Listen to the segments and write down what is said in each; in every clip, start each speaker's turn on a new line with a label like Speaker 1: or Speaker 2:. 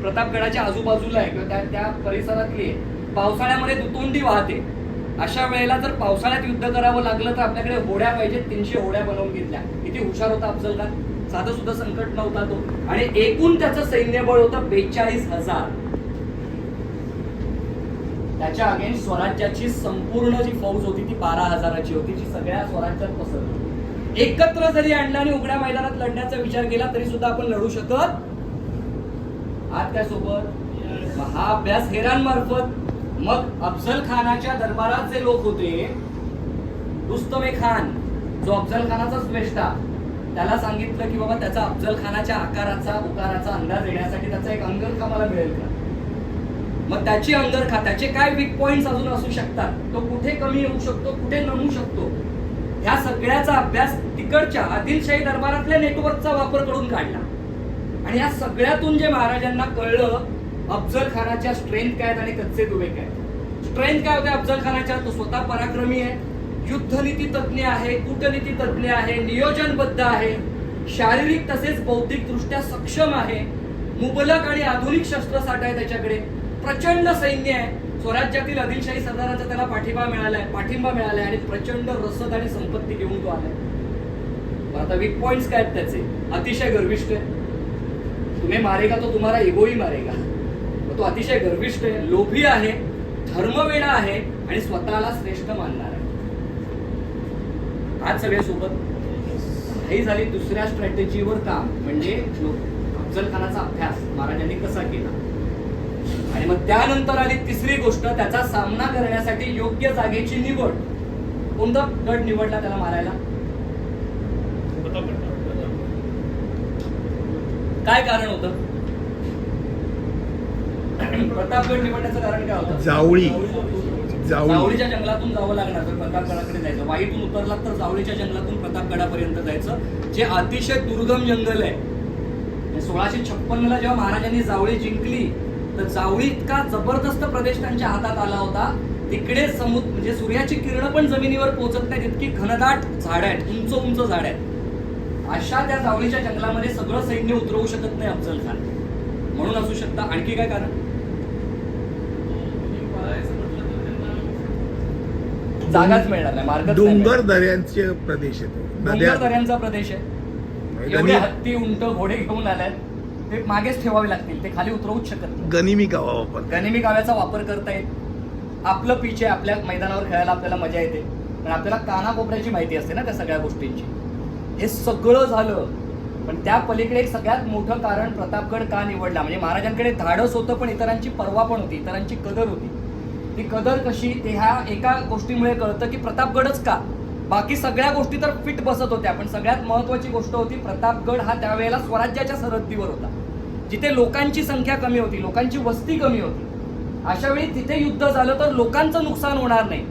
Speaker 1: प्रतापगडाच्या आजूबाजूला आहे किंवा त्या त्या परिसरातली आहे. पावसाळ्यामध्ये दुतोंडी वाहते. अशा वेळेला जर पावसाळ्यात युद्ध करावं लागलं तर आपल्याकडे होड्या पाहिजे तीनशे होड्या बनवून घेतल्या. किती हुशार होता अफजल खान साधं सुद्धा संकट नव्हता तो. आणि एकूण त्याचं सैन्यबळ होतं बेचाळीस हजार. त्याच्या अगेन्स्ट स्वराज्याची संपूर्ण जी फौज होती ती बारा हजाराची होती जी सगळ्या स्वराज्यात पसरली. एकत्र जरी आणलं आणि उघड्या मैदानात लढण्याचा विचार केला तरी सुद्धा आपण लढू शकत आज काय सोबत हा अभ्यास हेरांमार्फत मग अफजल खानाच्या दरबारात जे लोक होते रुस्तमे खान जो अफजल खानाचा श्रेष्ठा त्याला सांगितलं की बाबा त्याचा अफजल खानाच्या आकाराचा उकाराचा अंदाज येण्यासाठी त्याचा एक अंगरखा मला मिळेल का? मग त्याची अंगरखा त्याचे काय वीक पॉइंट अजून असू शकतात? तो कुठे कमी येऊ शकतो? कुठे नमू शकतो? ह्या सगळ्याचा अभ्यास तिकडच्या आदिलशाही दरबारातल्या नेटवर्कचा वापर करून काढला. आणि या सगळ्यातून जे महाराजांना कळलं अफजल खानाच्या स्ट्रेंथ काय आहेत आणि कच्चे दुवे काय स्ट्रेंथ काय होते अफजल खानाच्या तो स्वतः पराक्रमी आहे. युद्धनीती तज्ज्ञ आहे कूटनीती तज्ज्ञ आहे नियोजनबद्ध आहे. शारीरिक तसेच बौद्धिक दृष्ट्या सक्षम आहे. मुबलक आणि आधुनिक शस्त्रसाठा आहे त्याच्याकडे. प्रचंड सैन्य आहे. स्वराज्यातील आदिलशाही सरदारांचा त्याला पाठिंबा मिळालाय पाठिंबा मिळालाय आणि प्रचंड रसद आणि संपत्ती घेऊन तो आलाय. आता वीक पॉइंट काय आहेत त्याचे? अतिशय गर्विष्ठ आहे. तुम्ही मारेगा तो तुम्हाला इगोही मारेगा. मग तो अतिशय गर्विष्ठ आहे लोभी आहे धर्मवेडा आहे आणि स्वतःला श्रेष्ठ मानणार आहे. आज सगळे सोबत ही झाली दुसऱ्या स्ट्रॅटेजीवर काम म्हणजे अफजल खानाचा अभ्यास महाराजांनी कसा केला. आणि मग त्यानंतर आली तिसरी गोष्ट त्याचा सामना करण्यासाठी योग्य जागेची निवड. कोणता गट निवडला त्याला मारायला? काय कारण होतं? प्रतापगड निवडण्याचं कारण काय होतं?
Speaker 2: जावळी. जावळी.
Speaker 1: जावळीच्या जंगलातून जावं लागणार तर प्रतापगडाकडे जायचं. वाईतून उतरलात तर जावळीच्या जंगलातून प्रतापगडापर्यंत जायचं. जे अतिशय दुर्गम जंगल आहे. आणि सोळाशे छप्पन्न ला जेव्हा महाराजांनी जावळी जिंकली तर जावळी इतका जबरदस्त प्रदेश त्यांच्या हातात आला होता. तिकडे समुद्र म्हणजे सूर्याची किरण पण जमिनीवर पोहोचत नाहीत. इतकी घनदाट झाड आहेत. उंच उंच झाड आहेत. अशा त्या जावळीच्या जंगलामध्ये सगळं सैन्य उतरवू शकत नाही अफजल खान. म्हणून असू शकता. आणखी काय कारण? जागाच मिळणार नाही. मार्ग
Speaker 2: डोंगर दऱ्यांचे प्रदेश आहेत.
Speaker 1: डोंगर दऱ्यांचा प्रदेश आहे. एवढे
Speaker 2: गनिमी
Speaker 1: हत्ती उंट घोडे घेऊन आल्यात ते मागेच ठेवावे लागतील. ते खाली उतरवूच शकत नाही.
Speaker 2: गनिमी गावा वापर
Speaker 1: गनिमी काव्याचा वापर करता येईल आपलं पिच आहे आपल्या मैदानावर खेळायला आपल्याला मजा येते. पण आपल्याला कानाकोपऱ्याची माहिती असते ना त्या सगळ्या गोष्टींची. हे सगळं झालं. पण त्या पलीकडे एक सगळ्यात मोठं कारण प्रतापगड का निवडला? म्हणजे महाराजांकडे धाडस होतं पण इतरांची पर्वा पण होती. इतरांची कदर होती. ती कदर कशी? ते ह्या एका गोष्टीमुळे कळतं की प्रतापगडच का? बाकी सगळ्या गोष्टी तर फिट बसत होत्या पण सगळ्यात महत्वाची गोष्ट होती प्रतापगड हा त्यावेळेला स्वराज्याच्या सरहद्दीवर होता. जिथे लोकांची संख्या कमी होती लोकांची वस्ती कमी होती. अशा वेळी तिथे युद्ध झालं तर लोकांचं नुकसान होणार नाही.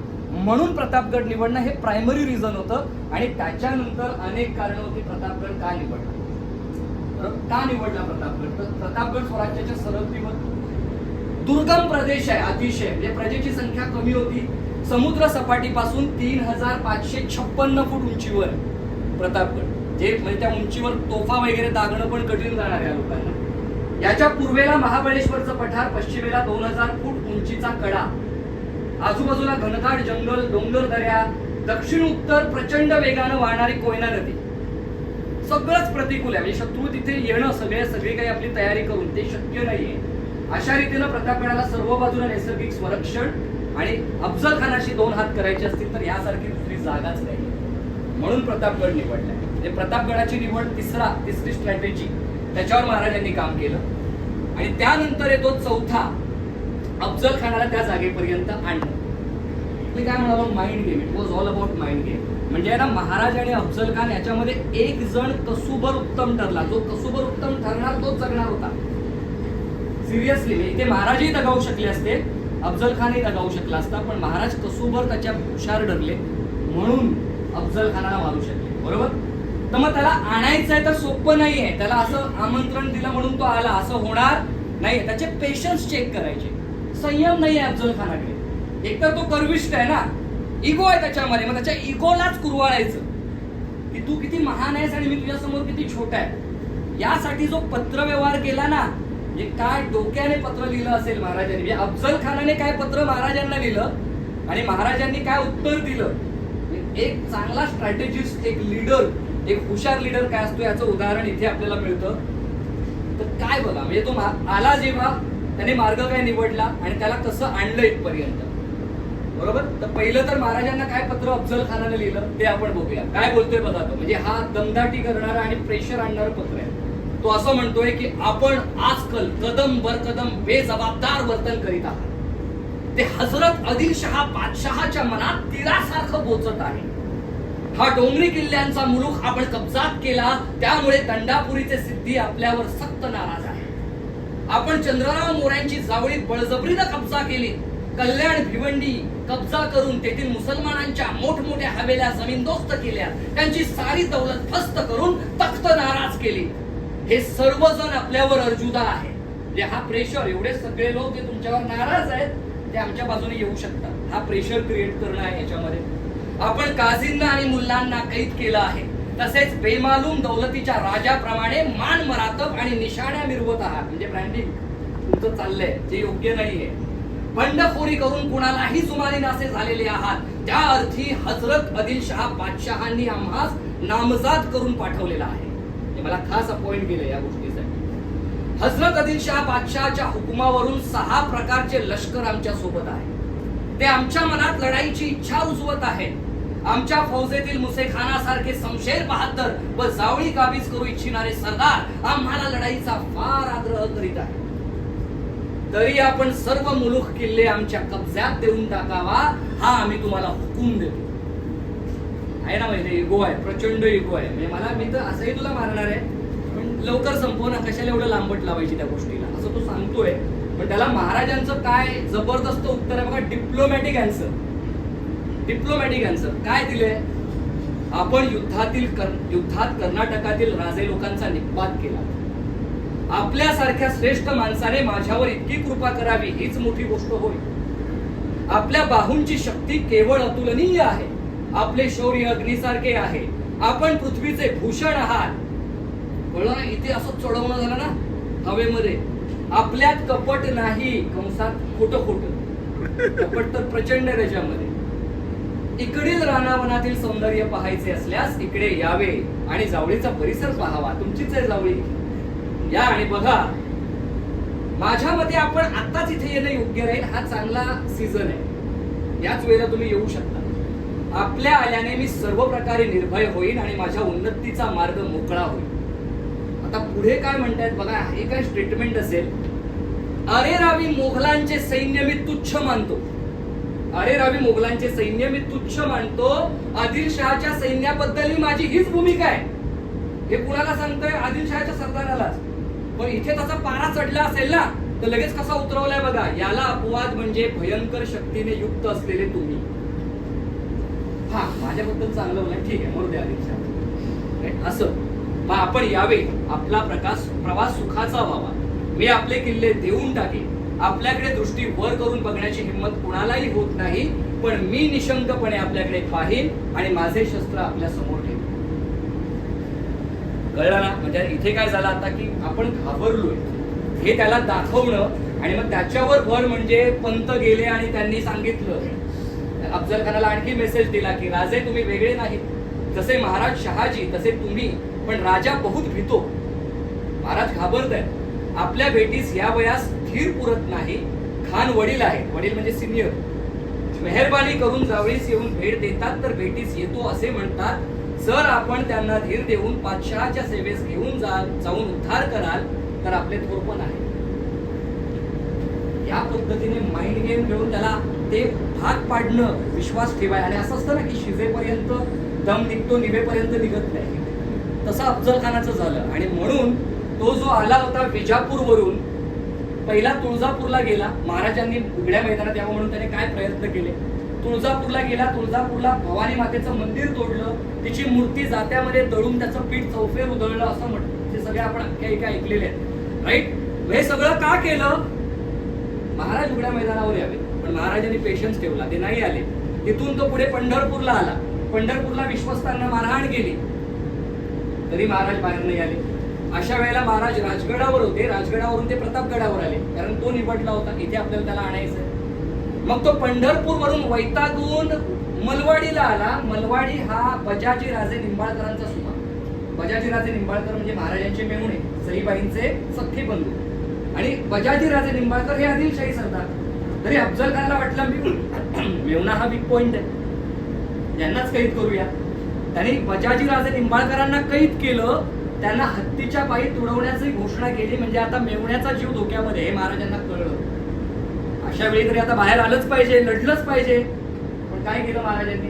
Speaker 1: म्हणून प्रतापगड निवडणं हे प्रायमरी रिझन होतं आणि त्याच्यानंतर अनेक कारणं होती प्रतापगड का निवडला? का निवडला प्रतापगड? तर प्रतापगड स्वराज्याच्या सरहद्दीवर. दुर्गम प्रदेश आहे अतिशय. म्हणजे प्रजेची संख्या कमी होती. समुद्र सपाटीपासून तीन हजार पाचशे छप्पन्न फूट उंचीवर प्रतापगड. जे म्हणजे त्या उंचीवर तोफा वगैरे दागणं पण कठीण जाणार या लोकांना. याच्या पूर्वेला महाबळेश्वरचं पठार पश्चिमेला दोन हजार फूट उंचीचा कडा. आजूबाजूला घनदाट जंगल डोंगर दऱ्या दक्षिण उत्तर प्रचंड वेगानं वाहणारी कोयना नदी. सगळंच प्रतिकूल आहे. म्हणजे शत्रू तिथे येणं सगळे सगळी काही आपली तयारी करून ते शक्य नाहीये. अशा रीतीनं प्रतापगडाला सर्व बाजूला नैसर्गिक संरक्षण आणि अफजल खानाशी दोन हात करायचे असतील तर यासारखी दुसरी जागाच नाही. म्हणून प्रतापगड निवडलाय म्हणजे प्रतापगडाची निवड तिसरा तिसरी स्ट्रॅटेजी त्याच्यावर महाराजांनी काम केलं. आणि त्यानंतर येतो चौथा अफजल खानाला त्या जागेपर्यंत आणलं मी काय म्हणालो mind game it was all about mind game म्हणजे ना महाराज आणि अफजल खान याच्यामध्ये एक जण कसुबर उत्तम ठरला. जो कसुबर उत्तम ठरणार तोच जगणार होता. सिरियसली म्हणजे इथे ते महाराजही दगावू शकले असते अफजल खानही दगावू शकला असता पण महाराज कसुबर त्याच्या हुशार ठरले. म्हणून अफजल खानाला मारू शकले. बरोबर? तर मग त्याला आणायचं आहे तर सोपं नाहीये. त्याला असं आमंत्रण दिलं म्हणून तो आला. असं होणार नाही त्याचे पेशन्स चेक करायचे. संयम नाही आहे अफजल खानाकडे. एकतर तो गर्विष्ठ आहे ना. इगो आहे त्याच्यामध्ये मग त्याच्या इगोलाच कुरवाळायचं. की तू किती महान आहेस आणि मी तुझ्या समोर किती छोटा आहे. यासाठी जो पत्रव्यवहार केला ना म्हणजे काय डोक्याने पत्र लिहिलं असेल महाराजांनी. म्हणजे अफजल खानाने काय पत्र महाराजांना लिहिलं आणि महाराजांनी काय उत्तर दिलं? एक चांगला स्ट्रॅटेजिस्ट एक लीडर एक हुशार लीडर काय असतो याचं उदाहरण इथे आपल्याला मिळतं. तर काय बघा म्हणजे तो आला जेव्हा त्याने मार्ग काय निवडला आणि त्याला कसं आणलं इथपर्यंत? बरोबर? तर पहिलं तर महाराजांना काय पत्र अफजल खानाने लिहिलं? ते आपण बघूया. काय बोलतोय बघा तो. म्हणजे हा दमदाटी करणारा आणि प्रेशर आणणारं पत्र आहे. तो असं म्हणतोय की आपण आजकाल कदम बर कदम बेजबाबदार वर्तन करीत आहात. ते हजरत आदिलशहा बादशहाच्या मनात तिरासारखं बोचत आहे. हा डोंगरी किल्ल्यांचा मुलूक आपण कब्जात केला त्यामुळे दंडापुरीचे सिद्धी आपल्यावर सक्त नाराज आहे. आपण चंद्रराव मोऱ्यांची जावळी बळजबरीनं कब्जा केली कल्याण भिवंडी कब्जा करून तेथील मुसलमानांच्या मोठमोठ्या हवेल्या जमीनदोस्त केल्या. त्यांची सारी दौलत फस्त करून तख्त नाराज केली. हे सर्वजण आपल्यावर अर्जुदा आहे. म्हणजे हा प्रेशर एवढे सगळे लोक जे तुमच्यावर नाराज आहेत ते आमच्या बाजूने येऊ शकतात. हा प्रेशर क्रिएट करणं आहे याच्यामध्ये. आपण काझींना आणि मुलांना कैद केलं आहे. तसेच बेमालूम दौलतीच्या राजाप्रमाणे मान मरातब आणि निशाण्या मिरवत आहात. म्हणजे ब्रँडिंग तुमचं चाललंय. जे योग्य नाहीये. बंडखोरी करून कुणालाही जुमानी नासे झालेले आहात. त्या अर्थी हजरत आदिलशहा बादशहांनी आम्हास नामजाद करून पाठवलेला आहे. मला खास अपॉइंट केलं या गोष्टीसाठी. हजरत आदिलशहा बादशहाच्या हुकुमावरून सहा प्रकारचे लष्कर आमच्यासोबत आहे ते आमच्या मनात लढाईची इच्छा रुजवत आहेत. आमच्या फौजेतील मुसेखानासारखे समशेर बहादर व जावळी काबीज करू इच्छिणारे सरदार आम्हाला लढाईचा फार आग्रह करीत आहे तरी आपण सर्व मुलुख किल्ले आमच्या कब्जात देऊन टाकावा हा आम्ही तुम्हाला हुकूम देतो. आहे ना म्हणजे इगो आहे प्रचंड इगो आहे. म्हणजे मला मी तर असंही तुला मारणार आहे पण लवकर संपव ना कशाला एवढं लांबट लावायची त्या गोष्टीला? असं तो सांगतोय. पण त्याला महाराजांचं काय जबरदस्त उत्तर आहे बघा डिप्लोमॅटिक अँसर डिप्लोमॅटिक अँसर काय दिले आपण युद्धातील कर- युद्धात कर्नाटकातील राजे लोकांचा निपात केला. आपल्यासारख्या श्रेष्ठ माणसाने माझ्यावर इतकी कृपा करावी हीच मोठी गोष्ट होय. आपल्या बाहूंची शक्ती केवळ अतुलनीय आहे. आपले शौर्य अग्निसारखे आहे. आपण पृथ्वीचे भूषण आहात. कळलं ना इथे असं चढवणं झालं ना हवेमध्ये. आपल्यात कपट नाही कंसात खोट खोट कपट तर प्रचंड आहे त्याच्यामध्ये. इकडील रानावनातील सौंदर्य पाहायचे असल्यास इकडे यावे आणि जावळीचा परिसर पाहावा. तुमचीच आहे जावळी. या आणि बघा. माझ्या मते आपण आत्ताच इथे येणं योग्य राहील हा चांगला सीझन आहे. याच वेळेला तुम्ही येऊ शकता. आपल्या आल्याने मी सर्व प्रकारे निर्भय होईन आणि माझ्या उन्नतीचा मार्ग मोकळा होईल. आता पुढे काय म्हणतायत बघा हे काय स्टेटमेंट असेल? अरे रावी मोघलांचे सैन्य मी तुच्छ मानतो. अरे रावी मोघलांचे सैन्य मी तुच्छ मानतो. आदिलशहाच्या सैन्याबद्दल माझी हीच भूमिका आहे. हे कुणाला सांगतोय? आदिलशहाच्या सरदारालाच. पण इथे त्याचा पारा चढला असेल ना तर लगेच कसा उतरवलाय बघा. याला अपवाद म्हणजे भयंकर शक्तीने युक्त असलेले तुम्ही. हा माझ्याबद्दल चांगलं बोलाय. ठीक आहे मरू द्या आदिलशहा असं. मग आपण यावे आपला प्रकाश प्रवास सुखाचा व्हावा. मी आपले किल्ले देऊन टाके आपल्याकडे दृष्टी वर करून बघण्याची हिंमत कुणालाही होत नाही पण मी निशंकपणे आपल्याकडे पाहीन आणि माझे शस्त्र आपल्यासमोर कळलं ना? म्हणजे इथे काय झालं आता की आपण घाबरलोय. हे त्याला दाखवणं आणि मग त्याच्यावर भर म्हणजे पंत गेले आणि त्यांनी सांगितलं. अफजल खानाला आणखी मेसेज दिला की राजे तुम्ही वेगळे नाही जसे महाराज शहाजी तसे तुम्ही. पण राजा बहुत भीतो. महाराज घाबरत आहे आपल्या भेटीस या वयास धीर पुरत नाही. खान वडील आहेत. वडील म्हणजे सिनियर मेहरबानी करून जावळीस येऊन भेट देतात तर भेटीस येतो असे म्हणतात. जर आपण त्यांना धीर देऊन पातशहाच्या सेवेस घेऊन जा जाऊन उद्धार कराल तर आपले थोरपण आहे या पद्धतीने माइंड गेम घेऊन त्याला ते भाग पाडणं विश्वास ठेवाय आणि असं असतं ना की शिजेपर्यंत दम निघतो निभेपर्यंत निघत नाही. तसं अफजल खानाचं झालं आणि म्हणून तो जो आला होता विजापूरवरून पहिला तुळजापूरला गेला. महाराजांनी उघड्या मैदानात यावं म्हणून त्याने काय प्रयत्न केले? तुळजापूरला गेला तुळजापूरला भवानी मातेचं मंदिर तोडलं तिची मूर्ती जात्यामध्ये दळून त्याचं पीठ चौफेर उधळलं असं म्हणतं हे सगळे आपण आख्यायिका ऐकलेले आहेत. राईट हे सगळं का केलं? महाराज उघड्या मैदानावर यावे पण महाराजांनी पेशन्स ठेवला. ते नाही आले. तिथून तो पुढे पंढरपूरला आला. पंढरपूरला विश्वस्तांना मारहाण केली. तरी महाराज बाहेर नाही आले. अशा वेळेला महाराज राजगडावर होते. राजगडावरून ते प्रतापगडावर आले. कारण तो निवडला होता. इथे आपल्याला त्याला आणायचं मग तो पंढरपूर वरून वैतागून मलवाडीला आला. मलवाडी हा बजाजी राजे निंबाळकरांचा सुमा. बजाजी राजे निंबाळकर म्हणजे महाराजांचे मेहुणे सईबाईंचे सख्खे बंधू. आणि बजाजी राजे निंबाळकर हे आदिलशाही सरदार. तरी अफजल खानला वाटलं मी मेवणा हा बिग पॉइंट आहे. यांनाच कैद करूया. त्यांनी बजाजी राजे निंबाळकरांना कैद केलं. त्यांना हत्तीच्या पायी तुडवण्याची घोषणा केली. म्हणजे आता मेवण्याचा जीव धोक्यामध्ये हे महाराजांना कळलं. अशा वेळी तरी आता बाहेर आलंच पाहिजे लढलंच पाहिजे. पण काय केलं महाराजांनी?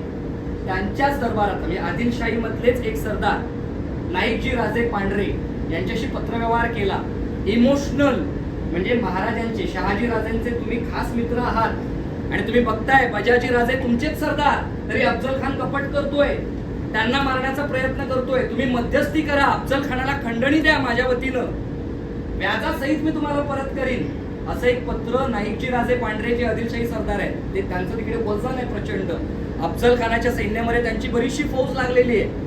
Speaker 1: त्यांच्याच दरबारात म्हणजे आदिलशाही मधलेच एक सरदार नाईकजी राजे पांढरे यांच्याशी पत्रव्यवहार केला. इमोशनल म्हणजे महाराजांचे शहाजी राजांचे तुम्ही खास मित्र आहात. आणि तुम्ही बघताय बजाजी राजे तुमचेच सरदार. तरी अफजल खान कपट करतोय. त्यांना मारण्याचा प्रयत्न करतोय. तुम्ही मध्यस्थी करा. अफजल खानाला खंडणी द्या माझ्या वतीनं. व्याजासहित मी तुम्हाला परत करीन. असं एक पत्र नाईकजी राजे पांढरे जे आदिलशाही सरदार आहेत. ते त्यांचं तिकडे वजन आहे प्रचंड. अफजल खानाच्या सैन्यामध्ये त्यांची बरीचशी फौज लागलेली आहे.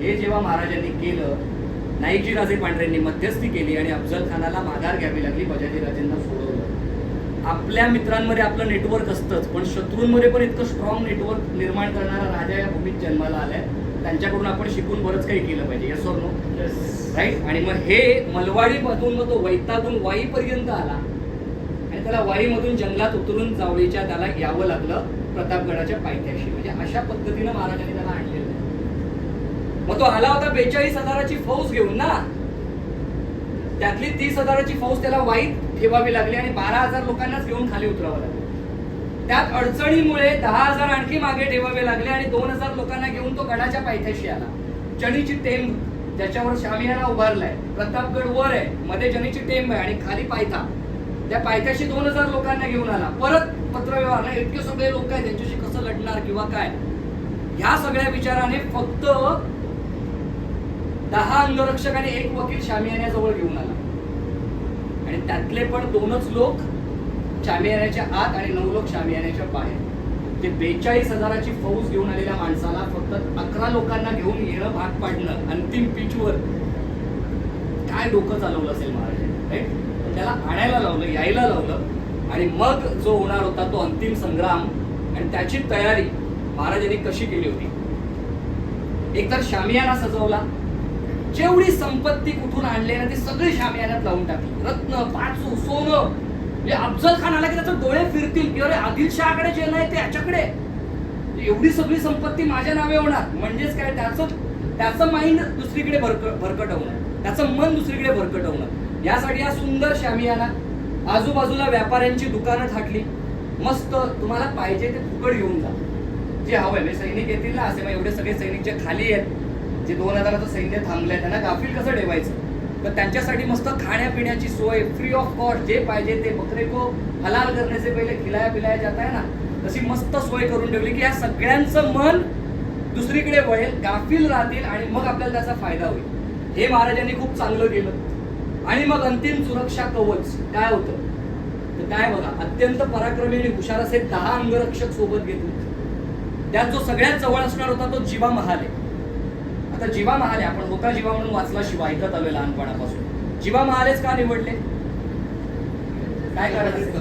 Speaker 1: हे जेव्हा महाराजांनी केलं नाईकजी राजे पांढरेंनी मध्यस्थी केली आणि अफजल खानाला माघार घ्यावी लागली बजाजी राजेंना सोडवलं. आपल्या मित्रांमध्ये आपलं नेटवर्क असतंच पण शत्रूंमध्ये पण इतकं स्ट्रॉंग नेटवर्क निर्माण करणारा राजा या भूमीत जन्माला आलाय. त्यांच्याकडून आपण शिकून बरंच काही केलं पाहिजे. या नो राईट आणि मग हे मलवाडी मधून मग तो वैतागून वाईपर्यंत आला. आणि त्याला वाईमधून जंगलात उतरून जावळीच्या त्याला यावं लागलं प्रतापगडाच्या पायथ्याशी. म्हणजे अशा पद्धतीनं महाराजांनी त्याला आणलेलं. मग तो आला होता बेचाळीस हजाराची फौज घेऊन ना. त्यातली तीस हजाराची फौज त्याला वाईट ठेवावी लागली आणि बारा हजार लोकांनाच घेऊन खाली उतरावं लागलं. त्यात अडचणीमुळे दहा हजार आणखी मागे ठेवावे लागले आणि दोन हजार लोकांना घेऊन तो गडाच्या पायथ्याशी आला. चणीची तेल ज्याच्यावर शामियाना उभारलाय प्रतापगड वर आहे मध्ये जनीची टेंब आहे आणि खाली पायथा. त्या पायथ्याशी दोन हजार लोकांना घेऊन आला. परत पत्रव्यवहार नाही इतके सगळे लोक आहेत त्यांच्याशी कसं लढणार किंवा काय? ह्या सगळ्या विचाराने फक्त दहा अंगरक्षक आणि एक वकील शामियान्याजवळ घेऊन आला. आणि त्यातले पण दोनच लोक शामियान्याच्या आत आणि नऊ लोक शामियान्याच्या बाहेर. ते बेचाळीस हजाराची फौज घेऊन आलेल्या माणसाला फक्त अकरा लोकांना घेऊन येणं भाग पाडणं अंतिम पिचवर. काय डोकं चालवलं असेल महाराजांनी राईट त्याला आणायला लावलं यायला लावलं आणि मग जो होणार होता तो अंतिम संग्राम आणि त्याची तयारी महाराजांनी कशी केली होती? एकतर शामियाना सजवला. जेवढी संपत्ती कुठून आणली ना ती सगळी शामियानात लावून टाकली. रत्न पाचू सोनं म्हणजे अफजल खान आला की त्याचे डोळे फिरतील की अरे आदिलशहाकडे जे नाही ते याच्याकडे. एवढी सगळी संपत्ती माझ्या नावे होणार. म्हणजेच काय? त्याचं त्याचं माइंड दुसरीकडे भरक होणार त्याचं मन दुसरीकडे भरकट होणार यासाठी या सुंदर शामियाना आजूबाजूला व्यापाऱ्यांची दुकानं थाटली. मस्त तुम्हाला पाहिजे ते फुकट घेऊन जा. जे हवं आहे सैनिक येतील ना असे मग एवढे सगळे सैनिक जे खाली आहेत जे दोन हजाराचं सैन्य थांबलंय त्यांना गाफील कसं ठेवायचं? तर त्यांच्यासाठी मस्त खाण्यापिण्याची सोय फ्री ऑफ कॉस्ट जे पाहिजे ते. बकरे को हलाल करण्याचे पहिले खिलाया पिलाया जात आहे ना तशी मस्त सोय करून ठेवली की या सगळ्यांचं मन दुसरीकडे वळेल गाफील राहतील आणि मग आपल्याला त्याचा फायदा होईल. हे महाराजांनी खूप चांगलं केलं. आणि मग अंतिम सुरक्षा कवच काय होतं? तर काय बघा अत्यंत पराक्रमी आणि हुशार असे दहा अंगरक्षक सोबत घेतले. त्यात जो सगळ्यात जवळ असणार होता तो जीवा महाल. तर जीवा महाले आपण होता जीवा म्हणून वाचला शिवा ऐकत आलोय लहानपणापासून. जीवा महालेच का निवडले? काय करायचं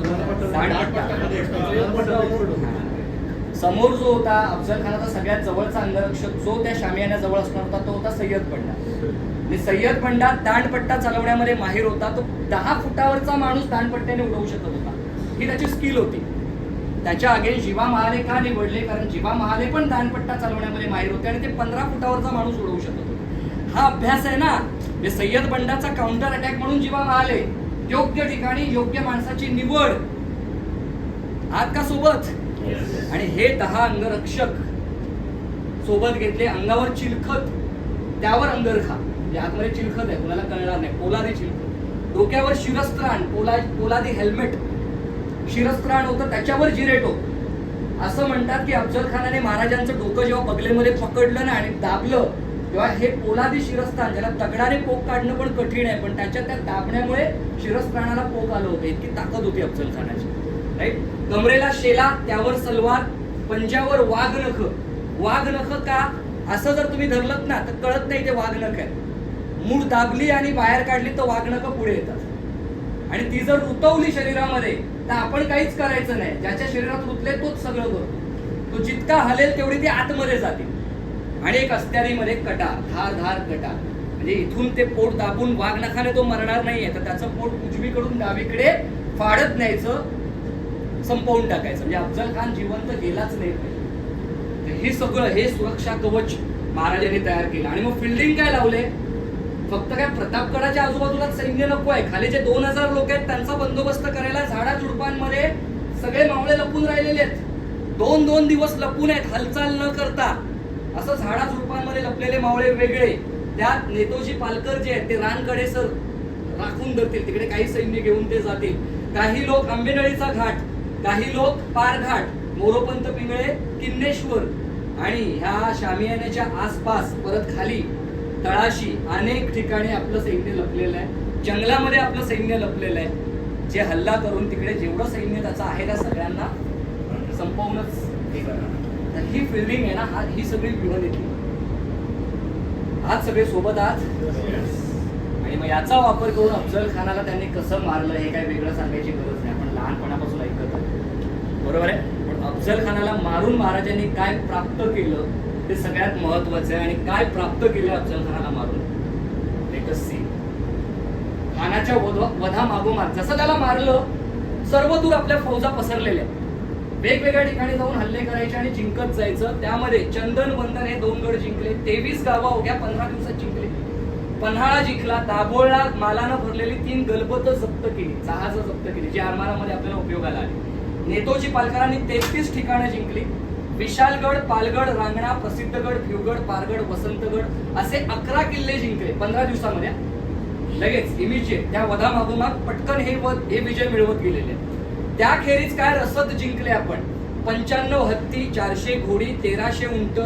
Speaker 1: समोर जो होता अफजल खानाचा सगळ्यात जवळचा अंगरक्षक जो त्या शामियाना जवळ असणार होता तो होता सय्यद पंडा आणि सय्यद पंडा दांडपट्टा चालवण्यामध्ये माहीर होता तो दहा फुटावरचा माणूस दांडपट्ट्याने उडवू शकत होता. ही त्याची स्किल होती. त्याच्या आगे जीवा महाले का निवडले कारण जीवा महाले पण दानपट्टा चालवण्यामध्ये माहीर होते आणि ते पंधरा फुटावरचा माणूस उडवू शकत होते. हा अभ्यास आहे ना? म्हणजे सय्यद बंडाचा काउंटर अटॅक म्हणून जीवा महाले. योग्य ठिकाणी योग्य माणसाची निवड. आहात का सोबत? आणि हे दहा अंगरक्षक सोबत घेतले अंगावर चिलखत. त्यावर अंगरखा म्हणजे आतमध्ये चिलखत आहे. कुणाला कळणार नाही. पोलादी चिलखत. डोक्यावर शिरस्त्राण. पोला पोलादी हेल्मेट शिरस्त्राण होतं त्याच्यावर जिरेटो असं म्हणतात की अफजल खानाने महाराजांचं डोकं जेव्हा बगलेमध्ये पकडलं ना आणि दाबलं तेव्हा हे पोलादी शिरस्त्राण ज्याला तगडाने पोक काढणं पण कठीण आहे पण त्याच्या त्या दाबण्यामुळे शिरस्त्राणाला पोक आलं होतं. इतकी ताकद होती अफजल खानाची. राईट कमरेला शेला त्यावर सलवार पंजावर वाघनख वाघनख का? असं जर तुम्ही धरलत ना तर कळत नाही ते वाघनख आहे. मूळ दाबली आणि बाहेर काढली तर वाघनकं पुढे येतात. आणि ती जर रुतवली शरीरामध्ये तर आपण काहीच करायचं नाही. ज्याच्या शरीरात उतले तोच सगळं करतो तो जितका हलेल तेवढी ती आतमध्ये जाते. आणि एक अस्त्यारीमध्ये कटा धार धार कटा म्हणजे इथून ते पोट दाबून वाघ नखाने तो मरणार नाहीये. तर त्याचं पोट उजवीकडून डावीकडे फाडत न्यायचं संपवून टाकायचं. म्हणजे अफजल खान जिवंत गेलाच नाही पाहिजे. तर हे सगळं हे सुरक्षा कवच महाराजांनी तयार केलं. आणि मग फिल्डिंग काय लावले फक्त काय प्रतापगडाच्या आजूबाजूला सैन्य नको आहे. खाली जे दोन हजार लोक आहेत त्यांचा बंदोबस्त करायला झाडा झुडपांमध्ये सगळे मावळे लपून राहिलेले आहेत. दोन दोन दिवस लपून आहेत हालचाल न करता. असं झाडा झुडपांमध्ये लपलेले मावळे वेगळे. त्यात नेतोजी पालकर जे आहेत ते रानकडे सर. राखून धरतील तिकडे काही सैन्य घेऊन ते जातील. काही लोक आंबेनळीचा घाट काही लोक पारघाट मोरोपंत पिंगळे किन्नेश्वर आणि ह्या शामियान्याच्या आसपास परत खाली. तळाशी अनेक ठिकाणी आपलं सैन्य लपलेलं आहे. जंगलामध्ये आपलं सैन्य लपलेलं आहे. जे हल्ला करून तिकडे जेवढं सैन्य त्याचं आहे त्या सगळ्यांना संपवूनच हे करणार. तर ही फिल्डिंग आहे ना हा ही सगळी व्यूहनीती आज सगळे सोबत आहात? आणि मग याचा वापर करून अफजल खानाला त्यांनी कसं मारलं हे काय वेगळं सांगायची गरज नाही. आपण लहानपणापासून ऐकत आहोत. बरोबर आहे? पण अफजल खानाला मारून महाराजांनी काय प्राप्त केलं? ते सगळ्यात महत्वाचं आहे. आणि काय प्राप्त केलं अफजलखानाला मारून? Let's see. खानाच्या वधा मागोमाग जसं त्याला मारलं सर्व दूर आपल्या फौजा पसरलेल्या. वेगवेगळ्या ठिकाणी जाऊन हल्ले करायचे आणि जिंकत जायचं. त्यामध्ये चंदन बंधन हे दोन गड जिंकले. तेवीस गावं अवघ्या पंधरा दिवसात जिंकले. पन्हाळा जिंकला दाभोळला मालानं भरलेली तीन गलबत जप्त केली. जहाज जप्त केली जी आरमारामध्ये आपल्याला उपयोगाला आली. नेतोजी पालकरांनी तेहतीस ठिकाणं जिंकली. विशालगड पालगड रांगणा प्रसिद्धगड भिवगड पारगड वसंतगड असे अकरा किल्ले जिंकले पंधरा दिवसामध्ये. लगेच इमिजिएट त्या वधामागोमाग पटकन हे वध हे विजय मिळवत गेलेले. त्याखेरीज काय रसद जिंकले आपण? पंच्याण्णव हत्ती चारशे घोडी तेराशे उंट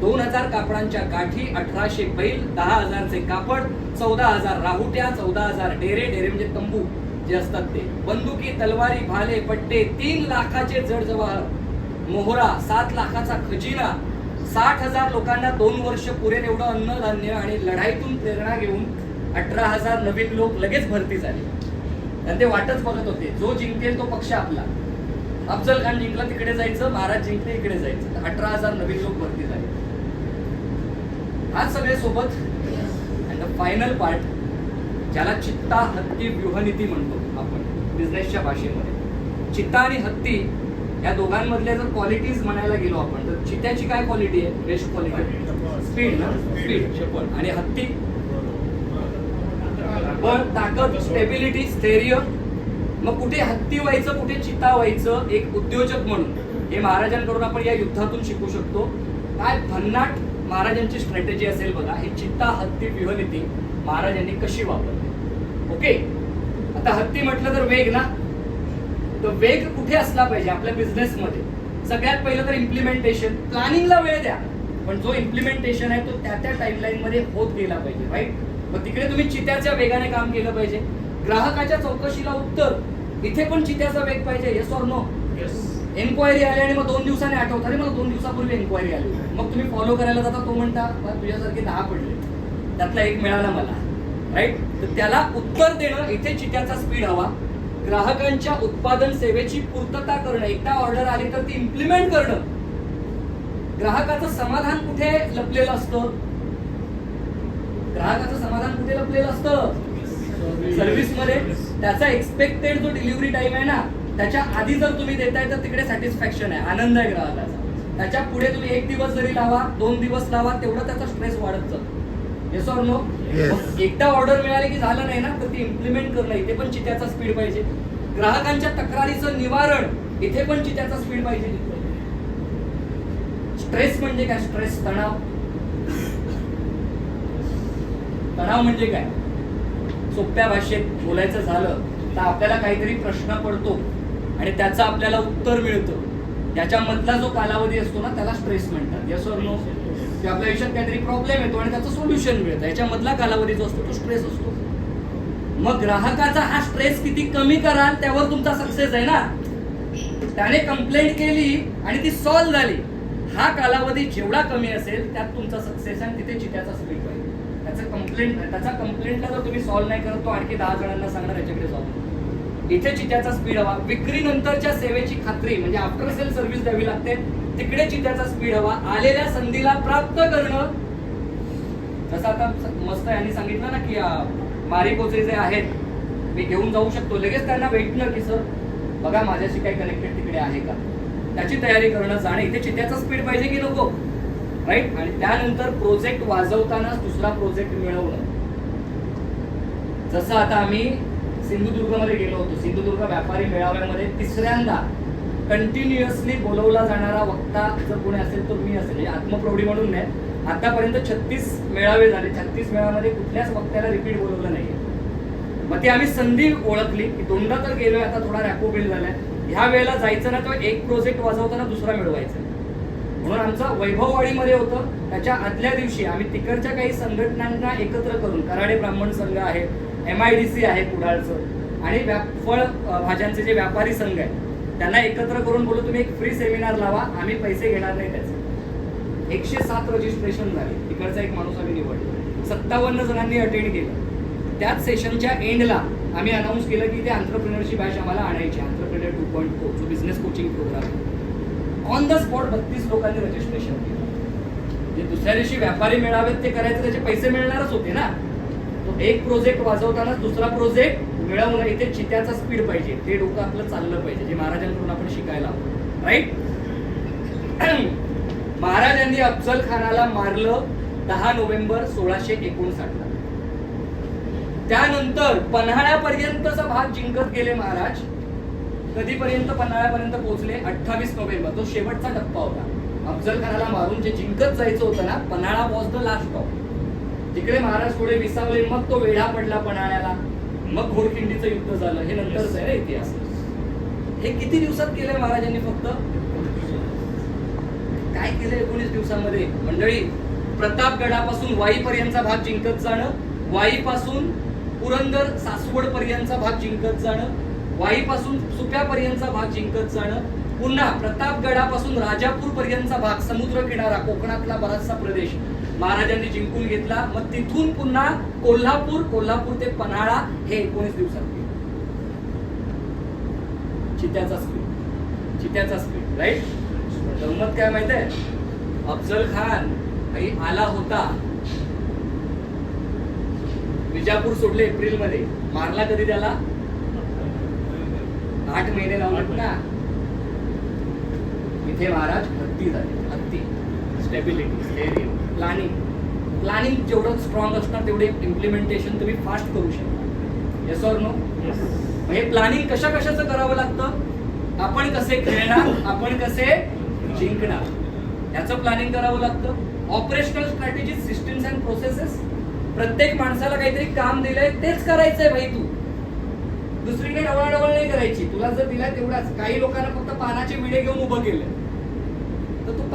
Speaker 1: दोन हजार कापडांच्या गाठी अठराशे बैल दहा हजारचे कापड चौदा हजार राहुट्या चौदा हजार डेरे डेरे म्हणजे तंबू जे असतात ते. बंदुकी तलवारी भाले पट्टे तीन लाखाचे जड जवाहर. मोहरा सात लाखाचा खजिना. साठ हजार लोकांना दोन वर्ष पुरेल एवढं अन्नधान्य आणि लढाईतून प्रेरणा घेऊन अठरा हजार नवीन लोक लगेच भरती झाले. आणि ते वाटच बघत होते. जो जिंकेल तो पक्ष आपला. अफजल खान जिंकला तिकडे जायचं. महाराज जिंकले इकडे जायचं. तर अठरा हजार नवीन लोक भरती झाले. आज सगळे सोबत. अँड द फायनल पार्ट ज्याला चित्ता हत्ती व्यूहनीती म्हणतो आपण बिझनेसच्या भाषेमध्ये. चित्ता आणि हत्ती या दोघांमधल्या जर क्वालिटीज म्हणायला गेलो आपण तर चित्याची काय क्वालिटी आहे? बेस्ट क्वालिटी स्पीड ना? स्पीड आणि हत्ती? पण ताकद स्टेबिलिटी स्थैर्य. मग कुठे हत्ती व्हायचं कुठे चिता व्हायचं एक उद्योजक म्हणून हे महाराजांकडून आपण या युद्धातून शिकू शकतो. काय भन्नाट महाराजांची स्ट्रॅटेजी असेल बघा हे चित्ता हत्ती व्यूहनीती महाराजांनी कशी वापरली? ओके आता हत्ती म्हटलं तर वेग ना? तर वेग कुठे असला पाहिजे आपल्या बिझनेसमध्ये सगळ्यात पहिलं तर इम्प्लिमेंटेशन प्लॅनिंगला वेळ द्या. पण जो इम्प्लिमेंटेशन आहे तो त्या त्या टाइमलाईन मध्ये होत गेला पाहिजे राईट मग तिकडे तुम्ही चित्याच्या वेगाने काम केलं पाहिजे. ग्राहकाच्या चौकशीला उत्तर. इथे पण चित्याचा वेग पाहिजे येस ऑर नो एन्क्वायरी आली आणि मग दोन दिवसांनी आठवत अरे मला दोन दिवसापूर्वी एन्क्वायरी आली. मग तुम्ही फॉलो करायला जाता तो म्हणता "बा, तुझ्यासारखे दहा पडले. त्यातला एक मिळाला मला राईट तर त्याला उत्तर देणं इथे चित्याचा स्पीड हवा. ग्राहकांच्या उत्पादन सेवेची पूर्तता करणं. एकदा ऑर्डर आली तर ती इम्प्लिमेंट करणं. ग्राहकाचं समाधान कुठे लपलेलं असतं? ग्राहकाचं समाधान कुठे लपलेलं असतं? सर्व्हिसमध्ये. त्याचा एक्सपेक्टेड जो डिलिव्हरी टाइम आहे ना त्याच्या आधी जर तुम्ही देताय तर तिकडे सॅटिस्फॅक्शन आहे. आनंद आहे ग्राहकाचा. त्याच्या पुढे तुम्ही एक दिवस जरी लावा दोन दिवस लावा तेवढं त्याचा स्ट्रेस वाढत जातो. Yes or no
Speaker 2: Yes.
Speaker 1: एकदा ऑर्डर मिळाली की झालं नाही ना तर ती इम्प्लिमेंट करणं इथे पण चित्याचा स्पीड पाहिजे. ग्राहकांच्या तक्रारीचं निवारण इथे पण चित्याचा स्पीड पाहिजे. स्ट्रेस म्हणजे काय? स्ट्रेस तणाव. तणाव म्हणजे काय? सोप्या भाषेत बोलायचं झालं तर आपल्याला काहीतरी प्रश्न पडतो आणि त्याचं आपल्याला उत्तर मिळतं. त्याच्यामधला जो कालावधी असतो ना त्याला स्ट्रेस म्हणतात. यस ऑर नो की आपल्या आयुष्यात काहीतरी प्रॉब्लेम येतो आणि त्याचं सोल्युशन मिळतं. याच्यामधला कालावधी जो असतो तो स्ट्रेस असतो. मग ग्राहकाचा हा स्ट्रेस किती कमी कराल त्यावर तुमचा सक्सेस आहे ना? त्याने कंप्लेंट केली आणि ती सॉल्व्ह झाली. हा कालावधी जेवढा कमी असेल त्यात तुमचा सक्सेस आणि तिथे चित्याचा स्पीड पाहिजे त्याचं कंप्लेंट त्याचा कंप्लेंटला जर तुम्ही सॉल्व्ह नाही करत तो आणखी दहा जणांना सांगणार याच्याकडे सॉल्व्ह इथे चित्याचा स्पीड हवा. विक्रीनंतरच्या सेवेची खात्री म्हणजे आफ्टर सेल सर्व्हिस द्यावी लागते. तिकडे चित्याचा स्पीड हवा आलेल्या संधीला प्राप्त करणं. जसं आता मस्त यांनी सांगितलं ना की मारिकोचे जे आहेत मी घेऊन जाऊ शकतो. लगेच त्यांना भेटणं की सर बघा माझ्याशी काही कनेक्टेड तिकडे आहे का? त्याची तयारी करणं जाणे इथे चित्याचा स्पीड पाहिजे की नको? राईट आणि त्यानंतर प्रोजेक्ट वाजवतानाच दुसरा प्रोजेक्ट मिळवणं. जसं आता आम्ही सिंधुदुर्गमध्ये गेलो होतो. सिंधुदुर्ग व्यापारी मेळाव्यामध्ये तिसऱ्यांदा कंटिन्युअसली बोलवला जाणारा वक्ता जर कोणी असेल तर मी असेल. म्हणजे आत्मप्रौढी म्हणून नाही. आतापर्यंत छत्तीस मेळावे झाले. छत्तीस मेळाव्यामध्ये कुठल्याच वक्त्याला रिपीट बोलवलं नाहीये. मग ती आम्ही संधी ओळखली. की दोनदा तर गेलोय. आता थोडा रॅपो बिल्ड झालाय. ह्या वेळेला जायचं ना तर एक प्रोजेक्ट वाजवताना दुसरा मिळवायचा. म्हणून आमचं वैभववाडीमध्ये होतं. त्याच्या आदल्या दिवशी आम्ही तिकडच्या काही संघटनांना एकत्र करून कराडे ब्राह्मण संघ आहे एम आय डी सी आहे कुडाळचं आणि व्या- फळ भाज्यांचे जे व्यापारी संघ आहे त्यांना एकत्र करून बोलू तुम्ही एक फ्री सेमिनार लावा आम्ही पैसे घेणार नाही त्याचे. एकशे सात रजिस्ट्रेशन झाले. तिकडचा एक माणूस आम्ही निवडला. सत्तावन्न जणांनी अटेंड केलं. त्याच सेशनच्या एंडला आम्ही अनाऊन्स केलं की ते आंतरप्रिनरची बॅच आम्हाला आणायची. आंतरप्रिनर टू पॉईंट फोर जो business coaching program on the spot बत्तीस लोकांनी रजिस्ट्रेशन केलं. जे दुसऱ्या दिवशी व्यापारी मिळावेत ते करायचे त्याचे पैसे मिळणारच होते ना. एक प्रोजेक्ट वाजवताना दुसरा प्रोजेक्ट मिळवणं इथे चित्याचा स्पीड पाहिजे. ते डोकं आपलं चाललं पाहिजे जे महाराजांकडून आपण शिकायला राईट महाराजांनी अफजल खानाला मारलं दहा नोव्हेंबर सोळाशे एकोणसाठला. त्यानंतर पन्हाळ्यापर्यंतचा भाग जिंकत गेले महाराज. कधीपर्यंत पन्हाळ्यापर्यंत पोहोचले? अठ्ठावीस नोव्हेंबर. तो शेवटचा टप्पा होता. अफजल खानाला मारून जे जिंकत जायचं होतं ना Panhala was the last stop तिकडे महाराज थोडे विसावले मग तो वेढा पडला पन्हाळ्याला मग घोडखिंडीचं युद्ध झालं. हे नंतरच आहे ना इतिहास. हे किती दिवसात केलंय महाराजांनी फक्त? काय केलं एकोणीस दिवसामध्ये? मंडळी प्रतापगडापासून वाईपर्यंतचा भाग जिंकत जाणं वाईपासून पुरंदर सासवड पर्यंतचा भाग जिंकत जाणं वाईपासून सुप्यापर्यंतचा भाग जिंकत जाणं पुन्हा प्रतापगडापासून राजापूर पर्यंतचा भाग समुद्र किनारा कोकणातला बराचसा प्रदेश महाराजांनी जिंकून घेतला. मग तिथून पुन्हा कोल्हापूर कोल्हापूर ते पन्हाळा हे एकोणीस दिवसात केलं चित्याचा स्पीड चित्याचा स्पीड राईट गंमत काय माहीत आहे? अफजल खान काही आला होता. विजापूर सोडले एप्रिलमध्ये मारला कधी त्याला? आठ महिने लावलेत ना. इथे महाराज हत्ती झाले. हत्ती. स्टेबिलिटी स्थैर्य प्लॅनिंग प्लॅनिंग जेवढं स्ट्रॉंग असणार तेवढे इम्प्लिमेंटेशन तुम्ही फास्ट करू शकता. येस ऑर नो हे प्लॅनिंग कशा कशाचं करावं लागतं? आपण कसे खेळणार? आपण कसे जिंकणार? याचं प्लॅनिंग करावं लागतं. Operational strategy systems and processes प्रत्येक माणसाला काहीतरी काम दिलंय तेच करायचंय भाई तू. दुसरीकडे डवळाडवळ नाही करायची. तुला जर दिला तेवढाच. काही लोकांना फक्त पानाचे विडे घेऊन उभं केलं तर तू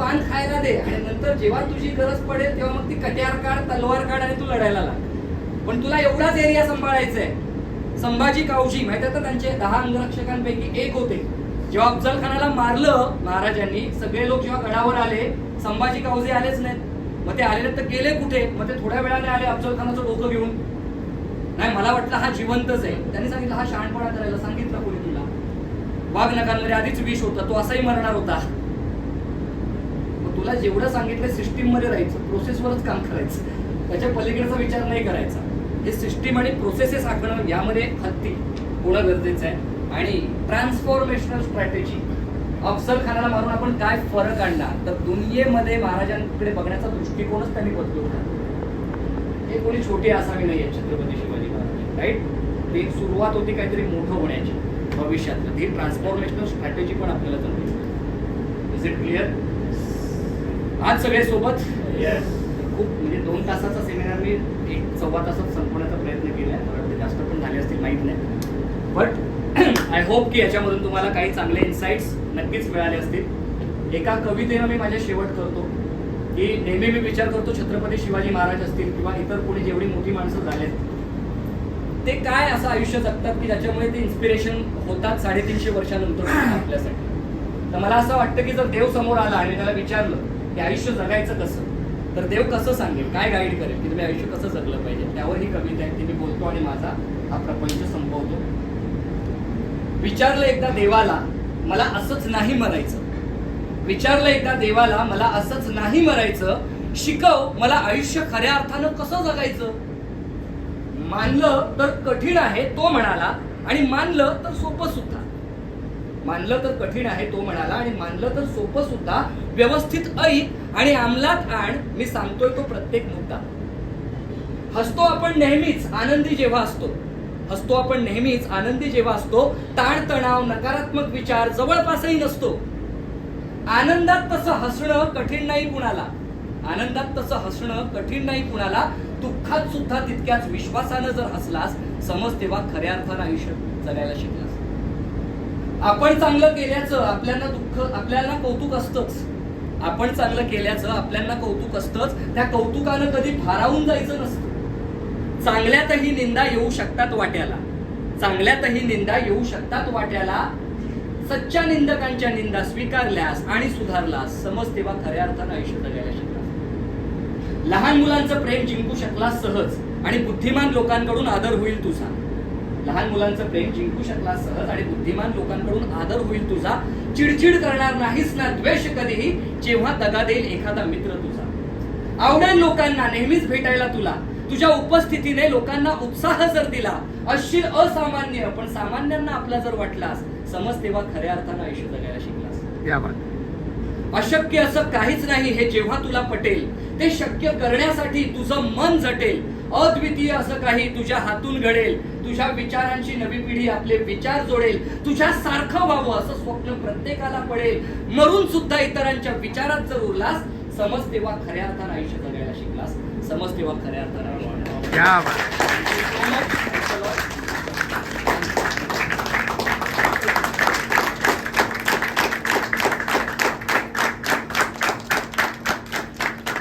Speaker 1: पान खायला दे आणि नंतर जेव्हा तुझी गरज पडेल तेव्हा मग ती कट्यार काढ तलवार काढ आणि तू लढायला लाग. पण तुला एवढाच एरिया सांभाळायचा आहे संभाजी कावजी माहिती आहे तर त्यांचे? दहा अंगरक्षकांपैकी एक होते. जेव्हा अफजल खानाला मारलं महाराजांनी सगळे लोक जेव्हा गडावर आले संभाजी कावजे आलेच नाहीत. मग ते आलेले तर गेले कुठे? मग ते थोड्या वेळाने आले अफजल खानाचं डोकं घेऊन. नाही मला वाटलं हा जिवंतच आहे. त्यांनी सांगितलं हा शहाणपणा करायला सांगितलं कोणी तुला. वाघ नकांमध्ये आधीच विष होता तो असाही मरणार होता. मग तुला जेवढं सांगितलं सिस्टीममध्ये राहायचं प्रोसेसवरच काम करायचं. त्याच्या पलीकडचा विचार नाही करायचा. हे सिस्टीम आणि प्रोसेसेस आखणं यामध्ये हत्ती होणं गरजेचं आहे. आणि ट्रान्सफॉर्मेशनल स्ट्रॅटेजी. अफजल खानाला मारून आपण काय फरक आणणार? तर दुनियेमध्ये महाराजांकडे बघण्याचा दृष्टिकोनच त्यांनी बदलवला हे कोणी छोटे आसामी नाही आहे छत्रपती शिवाजी महाराज. राईट ती सुरुवात होती काहीतरी मोठं होण्याची. भविष्यातलं. ती ट्रान्सफॉर्मेशनल स्ट्रॅटेजी पण आपल्याला जमली. इज इट क्लिअर आज सगळे सोबत खूप म्हणजे दोन तासाचा सेमिनार मी एक सव्वा तासात संपवण्याचा प्रयत्न केला आहे मला वाटतं जास्त पण झाले असतील माहीत नाही. बट आय होप की याच्यामधून तुम्हाला काही चांगले इन्साइट्स नक्कीच मिळाले असतील. एका कवितेनं मी माझ्या शेवट करतो की नेहमी मी विचार करतो छत्रपती शिवाजी महाराज असतील किंवा इतर कोणी जेवढी मोठी माणसं झालेत ते काय असं आयुष्य जगतात की ज्याच्यामुळे ते इन्स्पिरेशन होतात साडेतीनशे वर्षानंतर आपल्यासाठी? तर मला असं वाटतं की जर देव समोर आला आणि त्याला विचारलं की आयुष्य जगायचं कसं? तर देव कसं सांगेल? काय गाईड करेल? की तुम्ही आयुष्य कसं जगलं पाहिजे? त्यावर ही कविता आहे ती मी बोलतो आणि माझा हा प्रपंच संपवतो. विचारलं एकदा देवाला मला असंच नाही मरायचं विचारलं एकदा देवाला मला असंच नाही मरायचं शिकव मला आयुष्य खऱ्या अर्थानं कसं जगायचं? मानलं तर कठीण आहे तो म्हणाला. आणि मानलं तर सोपं सुद्धा. मानलं तर कठीण आहे तो म्हणाला आणि मानलं तर सोपं सुद्धा व्यवस्थित ऐक आणि अंमलात आण. मी सांगतोय तो प्रत्येक मुद्दा. हसतो आपण नेहमीच आनंदी जेव्हा असतो. हसतो आपण नेहमीच आनंदी जेव्हा असतो ताणतणाव नकारात्मक विचार जवळपासही नसतो. आनंदात तसं हसणं कठीण नाही कुणाला. आनंदात तसं हसणं कठीण नाही कुणाला. दुःखात सुद्धा तितक्याच विश्वासानं जर हसलास समज तेव्हा खऱ्या अर्थानं आयुष्य जगायला शिकलास. आपण चांगलं केल्याचं आपल्याला दुःख आपल्याला कौतुक असतंच. आपण चांगलं केल्याचं आपल्याला कौतुक असतंच. त्या कौतुकानं कधी भारावून जायचं नसतं. चांगल्यातही निंदा येऊ शकतात वाट्याला. चांगल्यातही निंदा येऊ शकतात वाट्याला. सच्च्या निंदकांच्या निंदा स्वीकारल्यास आणि सुधारलास समज तेव्हा खऱ्या अर्थानं आयुष्य जगायला शिकलास. लहान मुलांचं प्रेम जिंकू शकलास सहज आणि बुद्धिमान लोकांकडून आदर होईल तुझा. लहान मुलांचं प्रेम जिंकू शकलास सहज आणि बुद्धिमान लोकांकडून आदर होईल तुझा. चिडचिड करणार नाहीस ना द्वेष कधीही. जेव्हा दगा देईल एखादा मित्र तुझा. आवडेल लोकांना नेहमीच भेटायला तुला. तुझ्या उपस्थितीने लोकांना उत्साह जर दिला असशील असामान्य पण सामान्यांना आपला जर वाटलास समज तेव्हा खऱ्या अर्थानं आयुष्य जगायला शिकलास. अशक्य असं काहीच नाही हे जेव्हा तुला पटेल ते शक्य करण्यासाठी तुझं मन झटेल अद्वितीय असं काही तुझ्या हातून घडेल. तुझ्या विचारांची नवी पिढी आपले विचार जोडेल. तुझ्या सारखं व्हावं असं स्वप्न प्रत्येकाला पडेल. मरून सुद्धा इतरांच्या विचारात जर उरलास समज तेव्हा खऱ्या अर्थानं आयुष्य जगायला शिकलास. समज तेव्हा खऱ्या अर्थानं